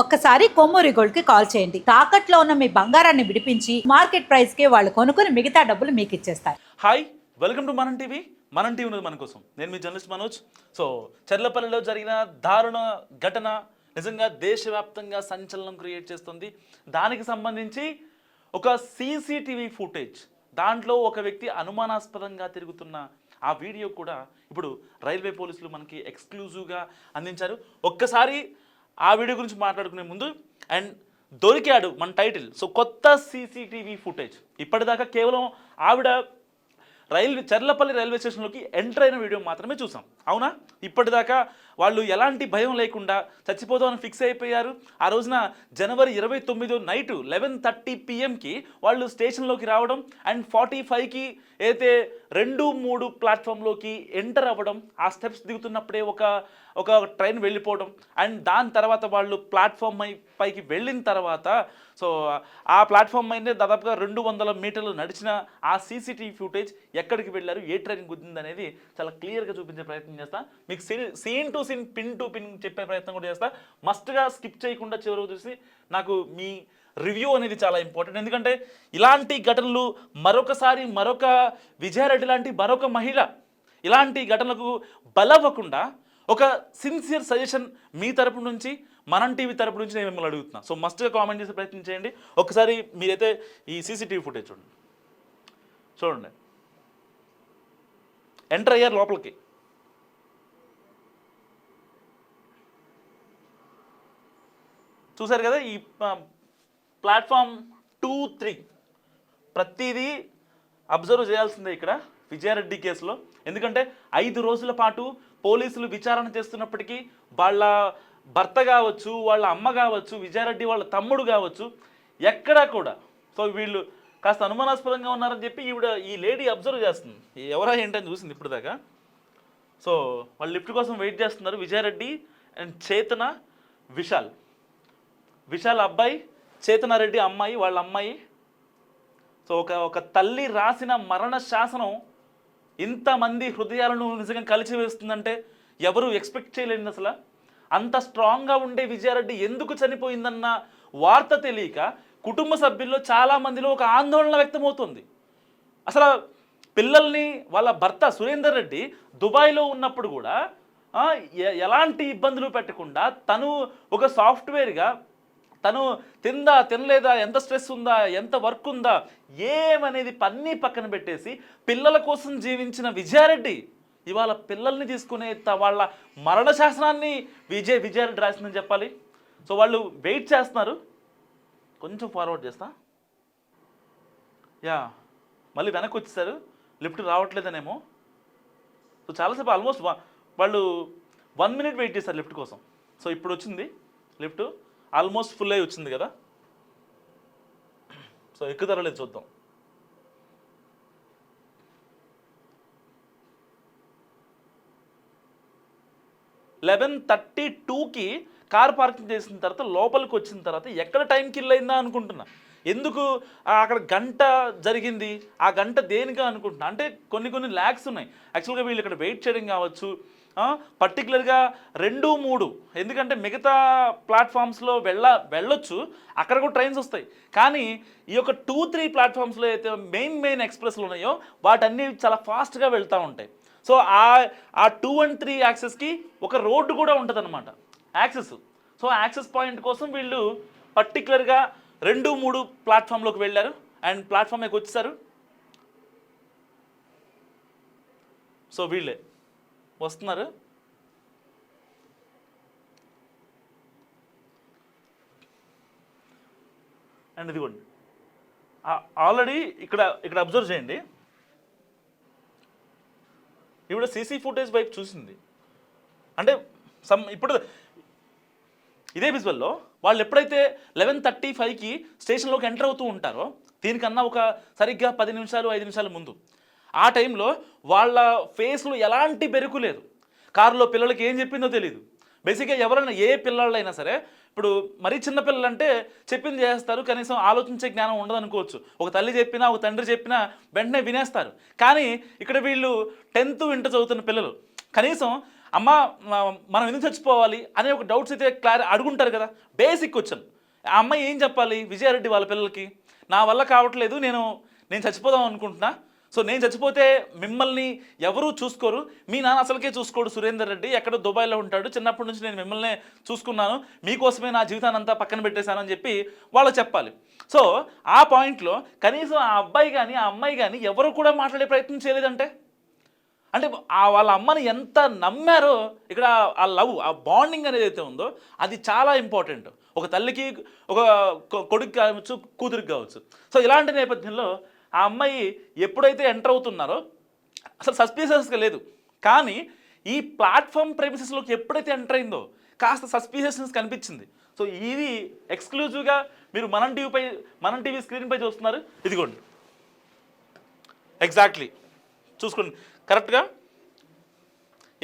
ఒక్కసారి కొమ్మూరి గోల్డ్కి కాల్ చేయండి. తాకట్లో ఉన్న మీ బంగారాన్ని విడిపించి మార్కెట్ ప్రైస్కి వాళ్ళు కొనుక్కుని మిగతా డబ్బులు మీకు ఇచ్చేస్తారు. Hi welcome to Manam TV. Manam TV ఉన్నది మన కోసం. నేను మీ జర్నలిస్ట్ మనోజ్. సో చర్లపల్లిలో జరిగిన దారుణ ఘటన నిజంగా దేశవ్యాప్తంగా సంచలనం క్రియేట్ చేస్తుంది. దానికి సంబంధించి ఒక సీసీటీవీ ఫుటేజ్ దాంట్లో ఒక వ్యక్తి అనుమానాస్పదంగా తిరుగుతున్న ఆ వీడియో కూడా ఇప్పుడు రైల్వే పోలీసులు మనకి ఎక్స్క్లూజివ్గా అందించారు. ఒక్కసారి ఆ వీడియో గురించి మాట్లాడుకునే ముందు అండ్ దొరికాడు మన టైటిల్ సో కొత్త సీసీటీవీ ఫుటేజ్ ఇప్పటిదాకా కేవలం ఆవిడ రైల్వే చర్లపల్లి రైల్వే స్టేషన్లోకి ఎంటర్ అయిన వీడియో మాత్రమే చూసాం. అవునా? ఇప్పటిదాకా వాళ్ళు ఎలాంటి భయం లేకుండా చచ్చిపోదామని ఫిక్స్ అయిపోయారు. ఆ రోజున జనవరి ఇరవై తొమ్మిదో నైట్ లెవెన్ థర్టీ పిఎంకి వాళ్ళు స్టేషన్లోకి రావడం అండ్ ఫార్టీ ఫైవ్కి అయితే రెండు మూడు ప్లాట్ఫామ్లోకి ఎంటర్ అవ్వడం ఆ స్టెప్స్ దిగుతున్నప్పుడే ఒక ఒక ట్రైన్ వెళ్ళిపోవడం. అండ్ దాని తర్వాత వాళ్ళు ప్లాట్ఫామ్ పైకి వెళ్ళిన తర్వాత సో ఆ ప్లాట్ఫామ్ అయినే దాదాపుగా రెండు వందల మీటర్లు నడిచిన ఆ సీసీటీవీ ఫుటేజ్ ఎక్కడికి వెళ్ళారు ఏ ట్రైన్ గుద్దింది అనేది చాలా క్లియర్గా చూపించే ప్రయత్నం చేస్తా. మీకు scene to scene pin to pin చెప్పే ప్రయత్నం కూడా చేస్తా. మస్ట్గా స్కిప్ చేయకుండా చివరికి చూసి నాకు మీ రివ్యూ అనేది చాలా ఇంపార్టెంట్ ఎందుకంటే ఇలాంటి ఘటనలు మరొకసారి మరొక విజయారెడ్డి లాంటి మరొక మహిళ ఇలాంటి ఘటనలకు బలవ్వకుండా ఒక సిన్సియర్ సజెషన్ మీ తరపు నుంచి మనం టీవీ తరపు నుంచి నేను మిమ్మల్ని అడుగుతున్నా. సో మస్ట్గా కామెంట్ చేసే ప్రయత్నం చేయండి. ఒకసారి మీరైతే ఈ సీసీటీవీ ఫుటేజ్ చూడండి. చూడండి. ఎంటర్ అయ్యారు లోపలికి. చూసారు కదా ఈ ప్లాట్ఫామ్ టూ త్రీ. ప్రతిదీ అబ్జర్వ్ చేయాల్సిందే ఇక్కడ విజయారెడ్డి కేసులో. ఎందుకంటే ఐదు రోజుల పాటు పోలీసులు విచారణ చేస్తున్నప్పటికీ వాళ్ళ భర్త కావచ్చు వాళ్ళ అమ్మ కావచ్చు విజయారెడ్డి వాళ్ళ తమ్ముడు కావచ్చు ఎక్కడా కూడా. సో వీళ్ళు కాస్త అనుమానాస్పదంగా ఉన్నారని చెప్పి ఈవిడ ఈ లేడీ అబ్జర్వ్ చేస్తుంది. ఎవరా ఏంటని చూసింది ఇప్పుడు దాకా సో వాళ్ళు లిఫ్ట్ కోసం వెయిట్ చేస్తున్నారు విజయారెడ్డి అండ్ చేతన విశాల్. విశాల్ అబ్బాయి చేతనారెడ్డి అమ్మాయి వాళ్ళ అమ్మాయి. సో ఒక ఒక తల్లి రాసిన మరణ శాసనం ఇంతమంది హృదయాలను నిజంగా కలిసి వేస్తుందంటే ఎవరు ఎక్స్పెక్ట్ చేయలేండి అసలు? అంత స్ట్రాంగ్గా ఉండే విజయారెడ్డి ఎందుకు చనిపోయిందన్న వార్త తెలియక కుటుంబ సభ్యుల్లో చాలామందిలో ఒక ఆందోళన వ్యక్తమవుతుంది. అసలు పిల్లల్ని వాళ్ళ భర్త సురేందర్ రెడ్డి దుబాయ్లో ఉన్నప్పుడు కూడా ఎలాంటి ఇబ్బందులు పెట్టకుండా తను ఒక సాఫ్ట్వేర్గా తను తిందా తినలేదా ఎంత స్ట్రెస్ ఉందా ఎంత వర్క్ ఉందా ఏమనేది పన్నీ పక్కన పెట్టేసి పిల్లల కోసం జీవించిన విజయారెడ్డి ఇవాళ పిల్లల్ని తీసుకునే వాళ్ళ మరణ శాసనాన్ని విజయ్ విజయారెడ్డి రాసిందని చెప్పాలి. సో వాళ్ళు వెయిట్ చేస్తున్నారు. కొంచెం ఫార్వర్డ్ చేస్తా. యా మళ్ళీ వెనక్కి వచ్చేసారు. లిఫ్ట్ రావట్లేదనేమో. సో చాలాసేపు ఆల్మోస్ట్ వాళ్ళు వన్ మినిట్ వెయిట్ చేస్తారు లిఫ్ట్ కోసం. సో ఇప్పుడు వచ్చింది లిఫ్ట్. ఆల్మోస్ట్ ఫుల్ అయి వచ్చింది కదా? సో ఎక్కుతారో చూద్దాం. లెవెన్ థర్టీ టూకి కార్ పార్కింగ్ చేసిన తర్వాత లోపలికి వచ్చిన తర్వాత ఎక్కడ టైం కిల్ అయిందా అనుకుంటున్నా. ఎందుకు అక్కడ గంట జరిగింది? ఆ గంట దేనిగా అనుకుంటున్నా? అంటే కొన్ని కొన్ని ల్యాక్స్ ఉన్నాయి. యాక్చువల్గా వీళ్ళు ఇక్కడ వెయిట్ చేయడం కావచ్చు. పర్టికులర్గా రెండు మూడు. ఎందుకంటే మిగతా ప్లాట్ఫామ్స్లో వెళ్ళ వెళ్ళొచ్చు అక్కడ కూడా ట్రైన్స్ వస్తాయి. కానీ ఈ యొక్క టూ త్రీ ప్లాట్ఫామ్స్లో అయితే మెయిన్ మెయిన్ ఎక్స్ప్రెస్లు ఉన్నాయో వాటన్నీ చాలా ఫాస్ట్గా వెళ్తూ ఉంటాయి. సో ఆ ఆ టూ అండ్ త్రీ యాక్సెస్కి ఒక రోడ్డు కూడా ఉంటుంది అనమాట యాక్సెస్ సో యాక్సెస్ పాయింట్ కోసం వీళ్ళు పర్టికులర్గా రెండు మూడు ప్లాట్ఫామ్లోకి వెళ్ళారు. అండ్ ప్లాట్ఫామ్కి వచ్చేసారు. సో వీళ్ళే. వస్తున్నారు. అండ్ ఇదిగోండి. ఆల్రెడీ ఇక్కడ ఇక్కడ అబ్జర్వ్ చేయండి. ఈవిడ సీసీ ఫుటేజ్ వైపు చూసింది. అంటే సమ్ ఇప్పుడు ఇదే విజువల్లో వాళ్ళు ఎప్పుడైతే లెవెన్ థర్టీ ఫైవ్కి స్టేషన్లోకి ఎంటర్ అవుతూ ఉంటారో దీనికన్నా ఒక సరిగ్గా పది నిమిషాలు ఐదు నిమిషాల ముందు. ఆ టైంలో వాళ్ళ ఫేస్లో ఎలాంటి బెరుకు లేదు. కారులో పిల్లలకి ఏం చెప్పిందో తెలియదు బేసిక్గా ఎవరైనా ఏ పిల్లలైనా సరే ఇప్పుడు మరీ చిన్నపిల్లలంటే అంటే చెప్పింది చేస్తారు కనీసం ఆలోచించే జ్ఞానం ఉండదు అనుకోవచ్చు ఒక తల్లి చెప్పినా ఒక తండ్రి చెప్పినా వెంటనే వినేస్తారు. కానీ ఇక్కడ వీళ్ళు టెన్త్ ఇంటర్ చదువుతున్న పిల్లలు కనీసం అమ్మ మనం ఎందుకు చచ్చిపోవాలి అనే ఒక డౌట్స్ అయితే క్లారి అడుగుంటారు కదా. Basic question. ఆ అమ్మాయి ఏం చెప్పాలి? విజయారెడ్డి వాళ్ళ పిల్లలకి నా వల్ల కావట్లేదు నేను నేను చచ్చిపోదాం అనుకుంటున్నా. సో నేను చచ్చిపోతే మిమ్మల్ని ఎవరూ చూసుకోరు. మీ నాన్న అసలుకే చూసుకోడు సురేందర్ రెడ్డి. ఎక్కడో దుబాయ్లో ఉంటాడు. చిన్నప్పటి నుంచి నేను మిమ్మల్ని చూసుకున్నాను. మీకోసమే నా జీవితాన్ని అంతా పక్కన పెట్టేశానని చెప్పి వాళ్ళు చెప్పాలి. సో ఆ పాయింట్లో కనీసం ఆ అబ్బాయి కానీ ఆ అమ్మాయి కానీ ఎవరు కూడా మాట్లాడే ప్రయత్నం చేయలేదంటే? అంటే ఆ వాళ్ళ అమ్మని ఎంత నమ్మారో ఇక్కడ ఆ లవ్ ఆ బాండింగ్ అనేది అయితే ఉందో అది చాలా ఇంపార్టెంట్. ఒక తల్లికి ఒక కొ- కొడుకు కావచ్చు కూతురికి కావచ్చు. సో ఇలాంటి నేపథ్యంలో ఆ అమ్మాయి ఎప్పుడైతే ఎంటర్ అవుతున్నారో అసలు సస్పీషియస్గా లేదు. కానీ ఈ ప్లాట్ఫామ్ ప్రెమిసెస్లోకి ఎప్పుడైతే ఎంటర్ అయిందో కాస్త సస్పీషియస్నెస్ కనిపించింది. సో ఇది ఎక్స్క్లూజివ్గా మీరు మనం టీవీపై మనం టీవీ స్క్రీన్పై చూస్తున్నారు. ఇదిగోండి. ఎగ్జాక్ట్లీ చూసుకోండి. కరెక్ట్గా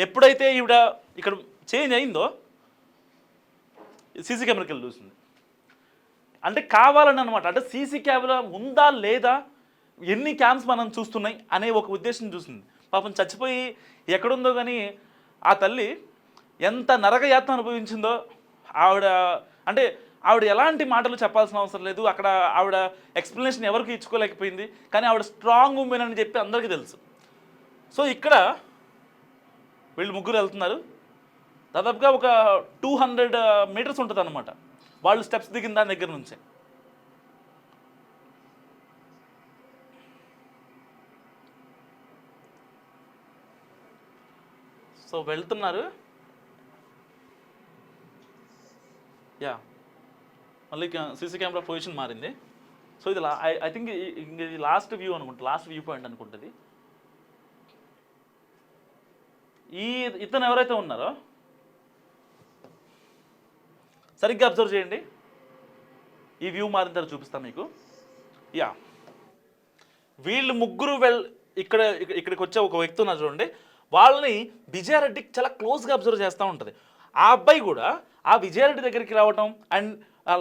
ఎప్పుడైతే ఈవిడ ఇక్కడ చేంజ్ అయిందో సీసీ కెమెరాకి వెళ్ళి చూసింది. అంటే కావాలని అనమాట అంటే సీసీ కెమెరా ఉందా లేదా ఎన్ని క్యాంప్స్ మనం చూస్తున్నాయి అనే ఒక ఉద్దేశం చూసింది. పాపం చచ్చిపోయి ఎక్కడుందో కానీ ఆ తల్లి ఎంత నరకయాత్ర అనుభవించిందో ఆవిడ అంటే ఆవిడ ఎలాంటి మాటలు చెప్పాల్సిన అవసరం లేదు. అక్కడ ఆవిడ ఎక్స్ప్లెనేషన్ ఎవరికి ఇచ్చుకోలేకపోయింది. కానీ ఆవిడ స్ట్రాంగ్ ఉమెన్ అని చెప్పి అందరికీ తెలుసు. సో ఇక్కడ వీళ్ళు ముగ్గురు వెళ్తున్నారు. దాదాపుగా ఒక టూ హండ్రెడ్ మీటర్స్ ఉంటుంది అనమాట వాళ్ళు స్టెప్స్ దిగిన దాని దగ్గర నుంచే. సో వెళ్తున్నారు. యా మళ్ళీ సీసీ కెమెరా పొజిషన్ మారింది. సో ఇది ఐ థింక్ ఇది లాస్ట్ వ్యూ అనుకుంటా లాస్ట్ వ్యూ పాయింట్ అనుకుంటుంది. ఈ ఇతను ఎవరైతే ఉన్నారో సరిగ్గా అబ్జర్వ్ చేయండి. ఈ వ్యూ మారిన తర్వాత చూపిస్తాను మీకు. యా వీళ్ళు ముగ్గురు వెల్ ఇక్కడ ఇక్కడ- ఇక్కడికి వచ్చే ఒక వ్యక్తి ఉన్నారు చూడండి. వాళ్ళని విజయారెడ్డికి చాలా క్లోజ్గా అబ్జర్వ్ చేస్తూ ఉంటుంది. ఆ అబ్బాయి కూడా ఆ విజయారెడ్డి దగ్గరికి రావటం అండ్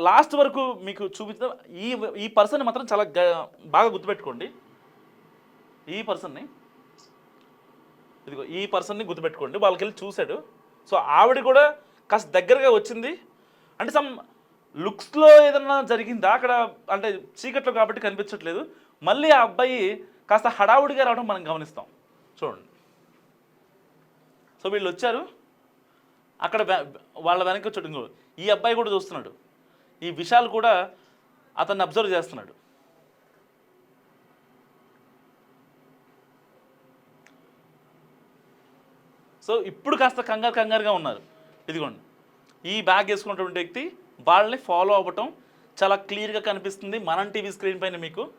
లాస్ట్ వరకు మీకు చూపించడం ఈ ఈ పర్సన్ మాత్రం చాలా బాగా గుర్తుపెట్టుకోండి. ఈ పర్సన్ని ఇదిగో ఈ పర్సన్ని గుర్తుపెట్టుకోండి. వాళ్ళకి వెళ్ళి చూశాడు. సో ఆవిడ కూడా కాస్త దగ్గరగా వచ్చింది. అంటే సమ్ లుక్స్లో ఏదన్నా జరిగిందా? అక్కడ అంటే చీకట్లో కాబట్టి కనిపించట్లేదు. మళ్ళీ ఆ అబ్బాయి కాస్త హడావుడిగా రావడం మనం గమనిస్తాం. చూడండి. సో వీళ్ళు వచ్చారు. అక్కడ వాళ్ళ వెనక చుట్టూ ఈ అబ్బాయి కూడా చూస్తున్నాడు. ఈ విశాల్ కూడా అతన్ని అబ్జర్వ్ చేస్తున్నాడు. సో ఇప్పుడు కాస్త కంగారు కంగారుగా ఉన్నారు. ఇదిగోండి. ఈ బ్యాగ్ వేసుకున్నటువంటి వ్యక్తి వాళ్ళని ఫాలో అవ్వటం చాలా క్లియర్గా కనిపిస్తుంది మనం టీవీ స్క్రీన్ పైన మీకు.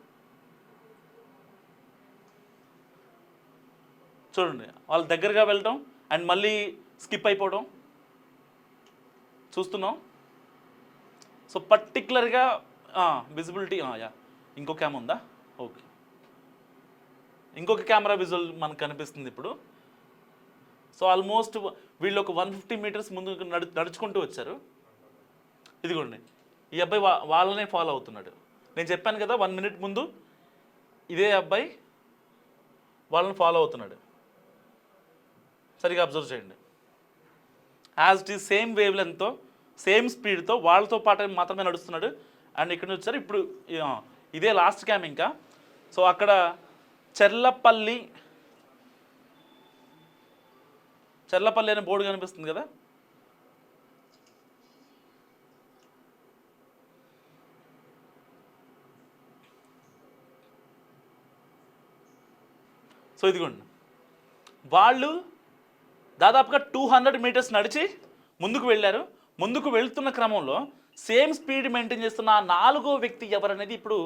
చూడండి. వాళ్ళ దగ్గరగా వెళ్ళటం అండ్ మళ్ళీ స్కిప్ అయిపోవడం. చూస్తున్నాం. సో పర్టికులర్గా విజిబిలిటీ యా ఇంకో క్యామ్ ఉందా? ఓకే. ఇంకొక కెమెరా విజువల్ మనకు కనిపిస్తుంది ఇప్పుడు. సో ఆల్మోస్ట్ వీళ్ళు ఒక వన్ ఫిఫ్టీ మీటర్స్ ముందు నడు నడుచుకుంటూ వచ్చారు. ఇదిగోండి. ఈ అబ్బాయి వా వాళ్ళనే ఫాలో అవుతున్నాడు. నేను చెప్పాను కదా వన్ మినిట్ ముందు ఇదే అబ్బాయి వాళ్ళని ఫాలో అవుతున్నాడు. సరిగా అబ్జర్వ్ చేయండి. As it is same wave లెంత్తో same స్పీడ్తో వాళ్ళతో పాటు మాత్రమే నడుస్తున్నాడు. అండ్ ఇక్కడ నుంచి వచ్చారు ఇప్పుడు ఇదే లాస్ట్ క్యామ్ ఇంకా. సో అక్కడ చెర్లపల్లి చెర్లపల్లి అనే బోర్డు కనిపిస్తుంది కదా? సో ఇదిగోండి. వాళ్ళు దాదాపుగా టూ హండ్రెడ్ మీటర్స్ నడిచి ముందుకు వెళ్ళారు. ముందుకు వెళ్తున్న క్రమంలో సేమ్ స్పీడ్ మెయింటైన్ చేస్తున్న ఆ నాలుగో వ్యక్తి ఎవరనేది ఇప్పుడు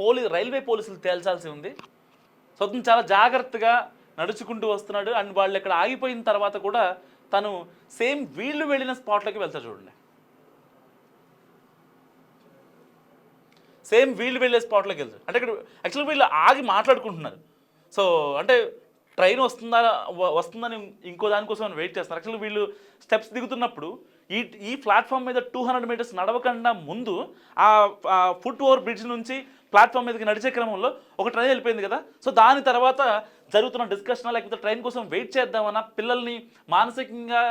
పోలీ రైల్వే పోలీసులు తేల్చాల్సి ఉంది. సో అతను చాలా జాగ్రత్తగా నడుచుకుంటూ వస్తున్నాడు. అండ్ వాళ్ళు ఇక్కడ ఆగిపోయిన తర్వాత కూడా తను సేమ్ వీళ్ళు వెళ్ళిన స్పాట్లోకి వెళ్తారు చూడండి. సేమ్ వీళ్ళు వెళ్ళే స్పాట్లోకి వెళ్తారు. అంటే ఇక్కడ యాక్చువల్గా వీళ్ళు ఆగి మాట్లాడుకుంటున్నారు. సో అంటే ట్రైన్ వస్తుందా వస్తుందని ఇంకో దానికోసం వెయిట్ చేస్తారు యాక్చువల్గా వీళ్ళు స్టెప్స్ దిగుతున్నప్పుడు ఈ ఈ ప్లాట్ఫామ్ మీద టూ హండ్రెడ్ మీటర్స్ నడవకుండా ముందు ఆ ఫుట్ ఓవర్ బ్రిడ్జ్ నుంచి ప్లాట్ఫామ్ మీదకి నడిచే క్రమంలో ఒక ట్రైన్ వెళ్ళిపోయింది కదా. సో దాని తర్వాత జరుగుతున్న డిస్కషన్ లేకపోతే ట్రైన్ కోసం వెయిట్ చేద్దామన్న పిల్లల్ని మానసికంగా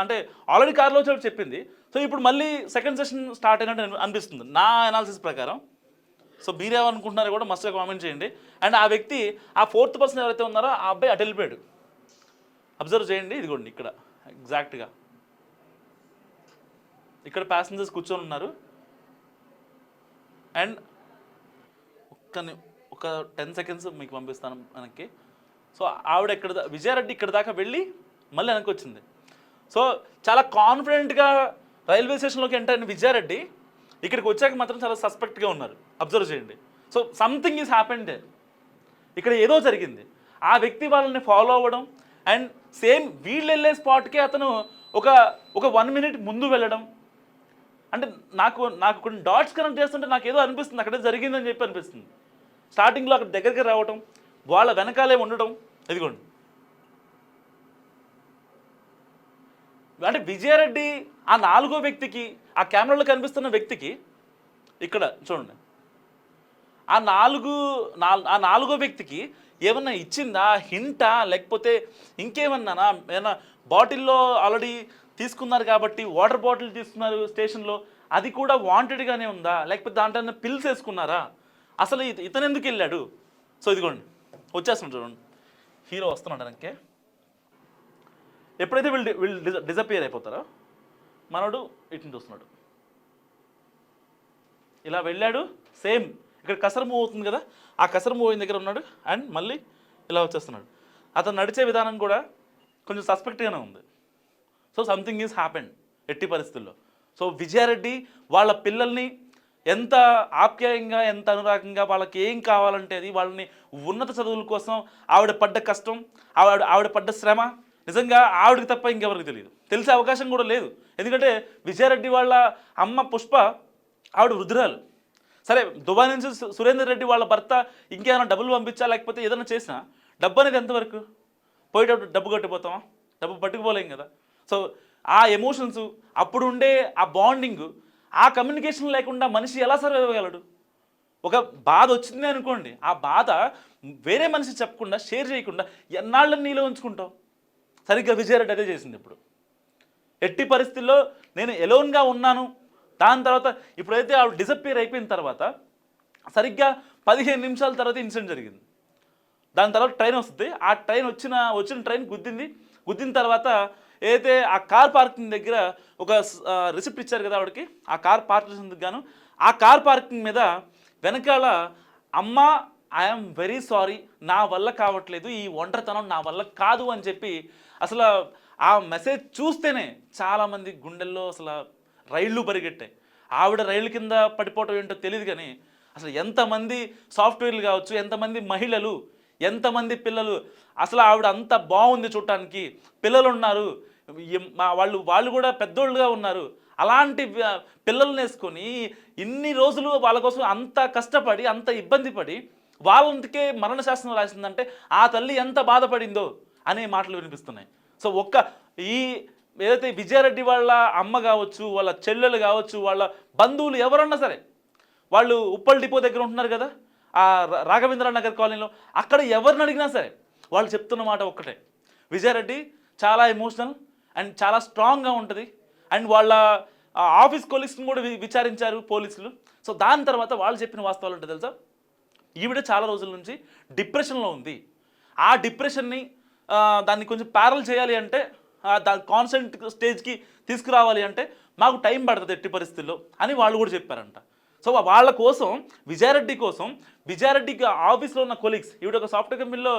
అంటే ఆల్రెడీ కార్లో వచ్చి చెప్పింది. సో ఇప్పుడు మళ్ళీ సెకండ్ సెషన్ స్టార్ట్ అయినట్టు అనిపిస్తుంది. నా అనాలిసిస్ ప్రకారం సో మీరేమనుకుంటున్నారో కూడా మస్తుగా కామెంట్ చేయండి. అండ్ ఆ వ్యక్తి ఆ ఫోర్త్ పర్సన్ ఎవరైతే ఉన్నారో ఆ అబ్బాయి అటు వెళ్ళిపోయాడు. అబ్జర్వ్ చేయండి ఇదిగోండి ఇక్కడ ఎగ్జాక్ట్గా ఇక్కడ ప్యాసింజర్స్ కూర్చొని ఉన్నారు. అండ్ ఒక్క ఒక టెన్ సెకండ్స్ మీకు పంపిస్తాను మనకి సో ఆవిడ ఇక్కడ విజయారెడ్డి ఇక్కడ దాకా వెళ్ళి మళ్ళీ వెనక్కి వచ్చింది. సో చాలా కాన్ఫిడెంట్గా రైల్వే స్టేషన్లోకి ఎంటర్ అయిన విజయారెడ్డి ఇక్కడికి వచ్చాక మాత్రం చాలా సస్పెక్ట్గా ఉన్నారు. అబ్జర్వ్ చేయండి. సో సంథింగ్ ఈజ్ హ్యాపెండ్ ఇక్కడ ఏదో జరిగింది. ఆ వ్యక్తి వాళ్ళని ఫాలో అవ్వడం అండ్ సేమ్ వీళ్ళు వెళ్ళే స్పాట్కే అతను ఒక ఒక వన్ మినిట్ ముందు వెళ్ళడం. అంటే నాకు నాకు కొన్ని డాట్స్ కనెక్ట్ చేస్తుంటే నాకు ఏదో అనిపిస్తుంది. అక్కడే జరిగిందని చెప్పి అనిపిస్తుంది. స్టార్టింగ్లో అక్కడ దగ్గరికి రావడం వాళ్ళ వెనకాలే ఉండడం ఇదిగోండి. అంటే విజయారెడ్డి ఆ నాలుగో వ్యక్తికి ఆ కెమెరాలో కనిపిస్తున్న వ్యక్తికి ఇక్కడ చూడండి. ఆ నాలుగు ఆ నాలుగో వ్యక్తికి ఏమన్నా ఇచ్చిందా హింటా లేకపోతే ఇంకేమన్నానా? ఏమన్నా బాటిల్లో ఆల్రెడీ తీసుకున్నారు కాబట్టి వాటర్ బాటిల్ తీసుకున్నారు స్టేషన్లో అది కూడా వాంటెడ్గానే ఉందా? లేకపోతే దాంట్లో పిల్స్ వేసుకున్నారా? అసలు ఇతను ఎందుకు వెళ్ళాడు? సో ఇదిగోండి వచ్చేస్తున్నాడు చూడండి. హీరో వస్తున్నాడు అనకే ఎప్పుడైతే వీళ్ళు వీళ్ళు డిజపియర్ అయిపోతారో మనోడు ఇటు చూస్తున్నాడు ఇలా వెళ్ళాడు సేమ్ ఇక్కడ కసర మూవ్ అవుతుంది కదా ఆ కసర మూవ్ అయిన దగ్గర ఉన్నాడు అండ్ మళ్ళీ ఇలా వచ్చేస్తున్నాడు. అతను నడిచే విధానం కూడా కొంచెం సస్పెక్ట్గానే ఉంది. సో సంథింగ్ ఈజ్ హ్యాపెండ్ ఎట్టి పరిస్థితుల్లో. సో విజయారెడ్డి వాళ్ళ పిల్లల్ని ఎంత ఆప్యాయంగా ఎంత అనురాగంగా వాళ్ళకి ఏం కావాలంటే అది వాళ్ళని ఉన్నత చదువుల కోసం ఆవిడ పడ్డ కష్టం ఆవిడ ఆవిడ పడ్డ శ్రమ నిజంగా ఆవిడకి తప్ప ఇంకెవరికి తెలియదు. తెలిసే అవకాశం కూడా లేదు. ఎందుకంటే విజయారెడ్డి వాళ్ళ అమ్మ పుష్ప ఆవిడ వృద్ధురాలు. సరే దుబాయ్ నుంచి సురేందర్ రెడ్డి వాళ్ళ భర్త ఇంకేమైనా డబ్బులు పంపించా లేకపోతే ఏదైనా చేసినా డబ్బు అనేది ఎంతవరకు పోయేటప్పుడు డబ్బు కట్టిపోతామా? డబ్బు పట్టుకుపోలేం కదా. సో ఆ ఎమోషన్స్ అప్పుడు ఉండే ఆ బాండింగ్ ఆ కమ్యూనికేషన్ లేకుండా మనిషి ఎలా సర్వైవ్ అవ్వగలడు ఒక బాధ వచ్చింది అనుకోండి. ఆ బాధ వేరే మనిషి చెప్పకుండా షేర్ చేయకుండా ఎన్నాళ్ళని నీలో ఉంచుకుంటావు? సరిగ్గా విజయారెడ్డి అదే చేసింది ఇప్పుడు. ఎట్టి పరిస్థితుల్లో నేను ఎలోన్గా ఉన్నాను. దాని తర్వాత ఇప్పుడైతే ఆవిడ డిసప్పియర్ అయిపోయిన తర్వాత సరిగ్గా పదిహేను నిమిషాల తర్వాత ఇన్సిడెంట్ జరిగింది. దాని తర్వాత ట్రైన్ వస్తుంది. ఆ ట్రైన్ వచ్చిన వచ్చిన ట్రైన్ గుద్దింది. గుద్దిన తర్వాత ఏదైతే ఆ కార్ పార్కింగ్ దగ్గర ఒక రిసిప్ట్ ఇచ్చారు కదా ఆవిడకి ఆ కార్ పార్క్ చేసినందుకు గాను ఆ కార్ పార్కింగ్ మీద వెనకాల అమ్మ ఐఎమ్ వెరీ సారీ నా వల్ల కావట్లేదు ఈ ఒంటరితనం నా వల్ల కాదు అని చెప్పి అసలు ఆ మెసేజ్ చూస్తేనే చాలామంది గుండెల్లో అసలు రైళ్ళు పరిగెట్టాయి. ఆవిడ రైలు కింద పడిపోవటం ఏంటో తెలియదు కానీ అసలు ఎంతమంది సాఫ్ట్వేర్లు కావచ్చు ఎంతమంది మహిళలు ఎంతమంది పిల్లలు అసలు ఆవిడ అంత బాగుంది చూడటానికి పిల్లలు ఉన్నారు. మా వాళ్ళు వాళ్ళు కూడా పెద్దోళ్ళుగా ఉన్నారు. అలాంటి పిల్లల్ని వేసుకొని ఇన్ని రోజులు వాళ్ళ కోసం అంత కష్టపడి అంత ఇబ్బంది పడి వాళ్ళంతకే మరణ రాసిందంటే ఆ తల్లి ఎంత బాధపడిందో. అనే మాటలు వినిపిస్తున్నాయి. సో ఒక్క ఈ ఏదైతే విజయారెడ్డి వాళ్ళ అమ్మ కావచ్చు వాళ్ళ చెల్లెలు కావచ్చు వాళ్ళ బంధువులు ఎవరన్నా సరే వాళ్ళు ఉప్పల్ డిపో దగ్గర ఉంటున్నారు కదా ఆ రా- రాఘవేంద్ర నగర్ కాలనీలో అక్కడ ఎవరిని అడిగినా సరే వాళ్ళు చెప్తున్న మాట ఒక్కటే. విజయారెడ్డి చాలా ఎమోషనల్ అండ్ చాలా స్ట్రాంగ్గా ఉంటుంది. అండ్ వాళ్ళ ఆఫీస్ కొలీగ్స్ని కూడా విచారించారు పోలీసులు. సో దాని తర్వాత వాళ్ళు చెప్పిన వాస్తవాలు ఏంటో తెలుసా? ఈవిడ చాలా రోజుల నుంచి డిప్రెషన్లో ఉంది. ఆ డిప్రెషన్ని దాన్ని కొంచెం ప్యారల్ చేయాలి అంటే దాని కాన్సెంట్ స్టేజ్కి తీసుకురావాలి అంటే మాకు టైం పడుతుంది ఎట్టి పరిస్థితుల్లో అని వాళ్ళు కూడా చెప్పారంట. సో వాళ్ళ కోసం విజయారెడ్డి కోసం విజయారెడ్డికి ఆఫీస్లో ఉన్న కొలీగ్స్ ఈవిడ ఒక సాఫ్ట్వేర్ కంపెనీలో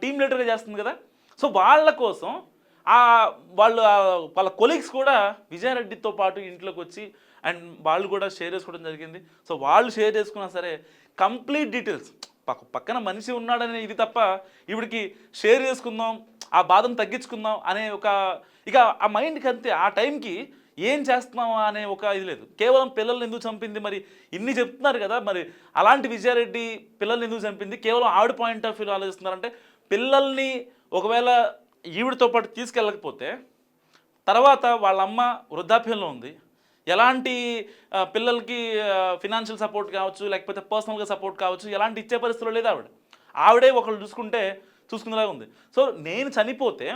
టీమ్ లీడర్గా చేస్తుంది కదా. సో వాళ్ళ కోసం వాళ్ళు వాళ్ళ కొలీగ్స్ కూడా విజయారెడ్డితో పాటు ఇంట్లోకి వచ్చి అండ్ వాళ్ళు కూడా షేర్ చేసుకోవడం జరిగింది. సో వాళ్ళు షేర్ చేసుకున్నా సరే కంప్లీట్ డీటెయిల్స్ పక్క పక్కన మనిషి ఉన్నాడనే ఇది తప్ప ఇవిడికి షేర్ చేసుకుందాం ఆ బాధను తగ్గించుకుందాం అనే ఒక ఇక ఆ మైండ్కి అంతే ఆ టైంకి ఏం చేస్తున్నావా అనే ఒక ఇది లేదు. కేవలం పిల్లల్ని ఎందుకు చంపింది మరి? ఇన్ని చెప్తున్నారు కదా మరి. అలాంటి విజయారెడ్డి పిల్లల్ని ఎందుకు చంపింది? కేవలం ఆవిడ పాయింట్ ఆఫ్ వ్యూ ఆలోచిస్తున్నారంటే పిల్లల్ని ఒకవేళ ఈవిడతో పాటు తీసుకెళ్ళకపోతే తర్వాత వాళ్ళ అమ్మ వృద్ధాప్యంలో ఉంది. ఎలాంటి పిల్లలకి ఫినాన్షియల్ సపోర్ట్ కావచ్చు లేకపోతే పర్సనల్గా సపోర్ట్ కావచ్చు ఎలాంటి ఇచ్చే పరిస్థితుల్లో లేదు ఆవిడ. ఆవిడే ఒకళ్ళు చూసుకుంటే చూసుకునేలాగా ఉంది. సో నేను చనిపోతే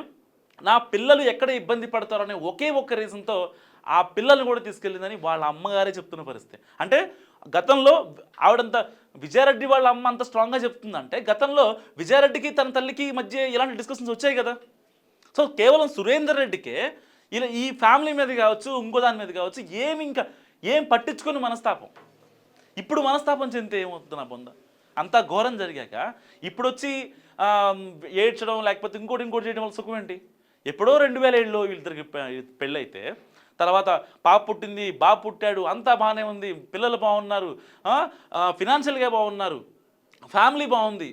నా పిల్లలు ఎక్కడ ఇబ్బంది పడతారనే అనే ఒకే ఒక్క రీజన్తో ఆ పిల్లల్ని కూడా తీసుకెళ్ళిందని వాళ్ళ అమ్మగారే చెప్తున్న పరిస్థితి. అంటే గతంలో ఆవిడంత విజయారెడ్డి వాళ్ళ అమ్మ అంత స్ట్రాంగ్గా చెప్తుందంటే గతంలో విజయారెడ్డికి తన తల్లికి మధ్య ఇలాంటి డిస్కషన్స్ వచ్చాయి కదా. సో కేవలం సురేందర్ రెడ్డికే ఇలా ఈ ఫ్యామిలీ మీద కావచ్చు ఇంకో దాని మీద కావచ్చు ఏమి ఇంకా ఏం పట్టించుకుని మనస్తాపం. ఇప్పుడు మనస్తాపం చెందితే ఏమవుతుంది నా బొంద? అంతా ఘోరం జరిగాక ఇప్పుడు వచ్చి ఏడ్చడం లేకపోతే ఇంకోటి ఇంకోటి చేయడం వల్ల సుఖం ఏంటి? ఎప్పుడో రెండు వేల ఏడులో వీళ్ళిద్దరికి పెళ్ళైతే తర్వాత పాప పుట్టింది బాబు పుట్టాడు అంతా బాగానే ఉంది పిల్లలు బాగున్నారు ఫినాన్షియల్గా బాగున్నారు ఫ్యామిలీ బాగుంది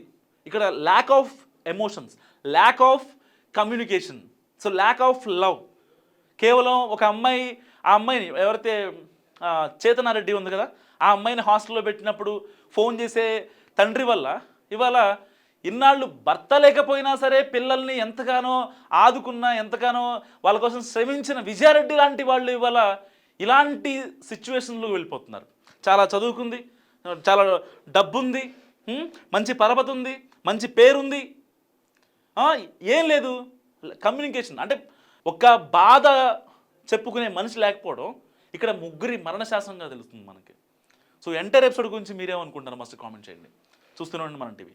ఇక్కడ lack of emotions lack of communication so lack of love కేవలం ఒక అమ్మాయి ఆ అమ్మాయిని ఎవరైతే చేతనారెడ్డి ఉంది కదా ఆ అమ్మాయిని హాస్టల్లో పెట్టినప్పుడు ఫోన్ చేసే తండ్రి వల్ల ఇవాళ ఇన్నాళ్ళు భర్త లేకపోయినా సరే పిల్లల్ని ఎంతగానో ఆదుకున్నా ఎంతగానో వాళ్ళ కోసం శ్రమించిన విజయారెడ్డి లాంటి వాళ్ళు ఇవాళ ఇలాంటి సిచ్యువేషన్లో వెళ్ళిపోతున్నారు. చాలా చదువుకుంది చాలా డబ్బుంది మంచి పరపతి ఉంది మంచి పేరుంది. ఏం లేదు కమ్యూనికేషన్ అంటే ఒక బాధ చెప్పుకునే మనిషి లేకపోవడం ఇక్కడ ముగ్గురి మరణశాసనంగా తెలుస్తుంది మనకి. సో ఎంటర్ ఎపిసోడ్ గురించి మీరేమనుకుంటారు మస్తు కామెంట్ చేయండి. చూస్తూనే ఉండండి మన టీవీ.